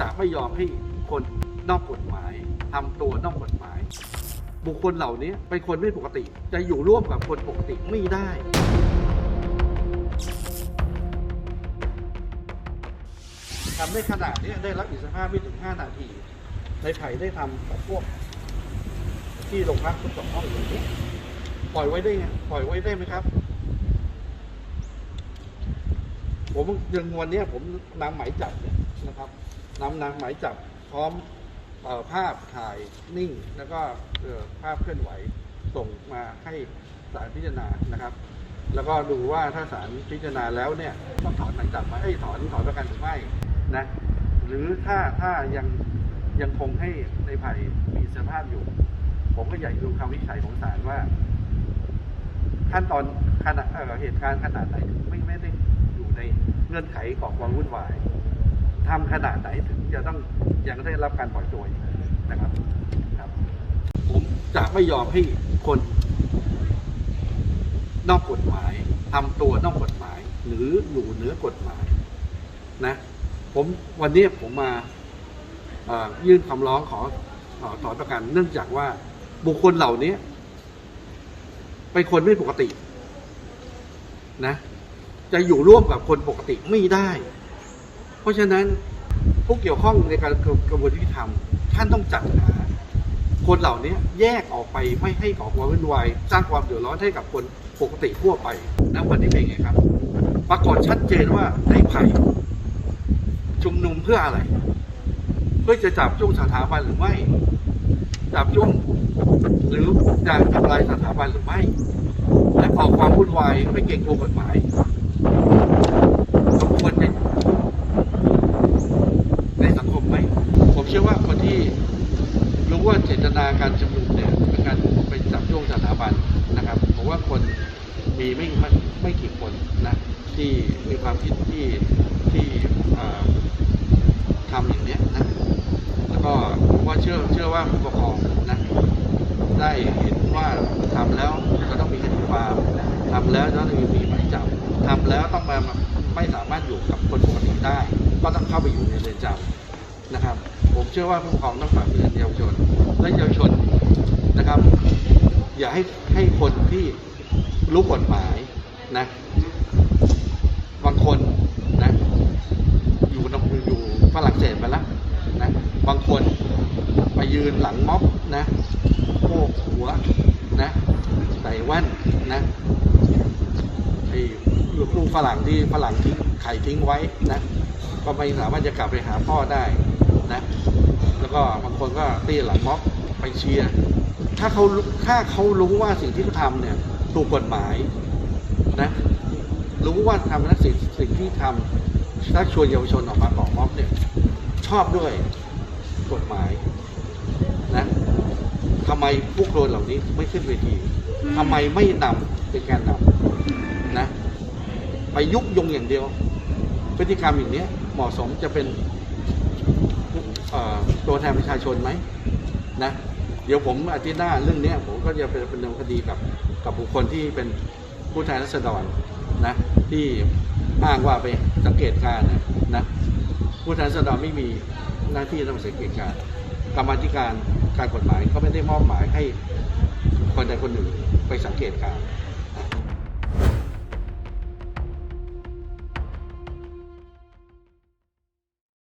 จะไม่ยอมให้คนนอกกฎหมายทำตัวนอกกฎหมาย บุคคลเหล่านี้เป็นคนไม่ปกติ จะอยู่ร่วมกับคนปกติไม่ได้ทำได้ขนาดนี้ได้รับอิสรภาพไม่ถึง 5 นาทีในไผ่ได้ทำกับพวก ที่โรงพักคุณสองห้องอย่างนี้ปล่อยไว้ได้ไงปล่อยไว้ได้ไหมครับ ผมยังวันนี้ผมนำหมายจับเนี่ยนะครับ นำนำหมายจับพร้อมเออภาพถ่ายนิ่ง แล้วก็ภาพเคลื่อนไหวส่งมาให้ศาลพิจารณานะครับ แล้วก็ดูว่าถ้าศาลพิจารณาแล้วเนี่ยต้องถอนหมายจับไหมาให้ถอนถอนประกันหรือไม่นะหรือถ้าถ้ายังยังคงให้ในไผ่มีสภาพอยู่ ผมก็อยากดูคำวิจัยของศาลว่า ขั้นตอนขนาดเหตุการณ์ขนาดไหนไม่ไม่ได้อยู่ในเงื่อนไขของความวุ่นวาย ทำขนาดไหนถึงจะต้องยังได้รับการปล่อยตัวอยนะครับครับ ผมจะไม่ยอมให้คนนอกกฎหมายทำตัวนอกกฎหมาย หรืออยู่เหนือกฎหมายนะผมวันนี้ผมมายื่นคำร้องขอขอถอนประกัน เนื่องจากว่าบุคคลเหล่านี้เป็นคนไม่ปกติ นะ จะอยู่ร่วมกับคนปกติไม่ได้ เพราะฉะนั้นผู้เกี่ยวข้องในการกระบวนการยุติธรรมท่านต้องจัดหาคนเหล่านี้แยกออกไปไม่ให้ก่อความวุ่นวายสร้างความเดือดร้อนให้กับคนปกติทั่วไปณวันนี้เป็นไงครับ ปรากฏชัดเจนว่าในไผ่ชุมนุมเพื่ออะไร เพื่อจะจับจ้วงสถาบันหรือไม่ จับจ้วงหรืออยากทำลายสถาบันหรือไม่ และก่อความวุ่นวายไม่เกรงกลัวกฎหมายสมควรจะในสังคมไหม ผมเชื่อว่าคนที่รู้ว่าเจตนาการชุมนุมเนี่ยเป็นการไปจับจ้วงสถาบันนะครับผมว่าคนมีไม่ไม่ไม่กี่คนนะที่มีความคิดที่ที่ทำอย่างเนี้ยนะแล้วก็ผมว่าเชื่อเชื่อว่าผู้ปกครองนะได้เห็นว่าทำแล้วจะต้องมีคดีความทำแล้วจะต้องมีหมายจับทำแล้วต้องมาไม่สามารถอยู่กับคนปกติได้ ก็ต้องเข้าไปอยู่ในเรือนจำนะครับ ผมเชื่อว่าผู้ปกครองต้องฝากเตือนเยาวชน และเยาวชนนะครับ อย่าให้ให้คนที่รู้กฎหมายนะบางคนนะอยู่นอยู่ฝรั่งเศสไปแล้วนะบางคนไปยืนหลังม็อบนะโพกหัวนะใส่แว่นนะไอ้ลูกฝรั่งที่ฝรั่งทิ้งไข่ทิ้งไว้นะก็ไม่สามารถจะกลับไปหาพ่อได้ นะ แล้วก็บางคนก็ตีหลังม็อบไปเชียร์ถ้าเขารู้ถ้าเขารู้ว่าสิ่งที่เขาทำเนี่ยถูกกฎหมายนะรู้ว่าทำและสิ่งสิ่งที่ทำถ้าชวนเยาวชนออกมาก่อม็อบเนี่ยชอบด้วยกฎหมายนะทำไมพวกโดนเหล่านี้ไม่ขึ้นเวทีทำไมไม่นำเป็นการนำนะ ไปยุกยงอย่างเดียว พฤติกรรมอย่างเนี้ยเหมาะสมจะเป็นเอ่อ ตัวแทนประชาชนไหมนะเดี๋ยวผมอาทิตย์หน้าเรื่องนี้ผมก็จะเป็นเป็นดำเนินคดีกับกับบุคคลที่เป็นผู้แทนรัษฎรนะที่อ้างว่าไปสังเกตการนะนะผู้แทนรัษฎรไม่มีหน้าที่ต้องสังเกตการกรรมธิการการกฎหมายเขาไม่ได้มอบหมายให้คนใดคนหนึ่งไปสังเกตการ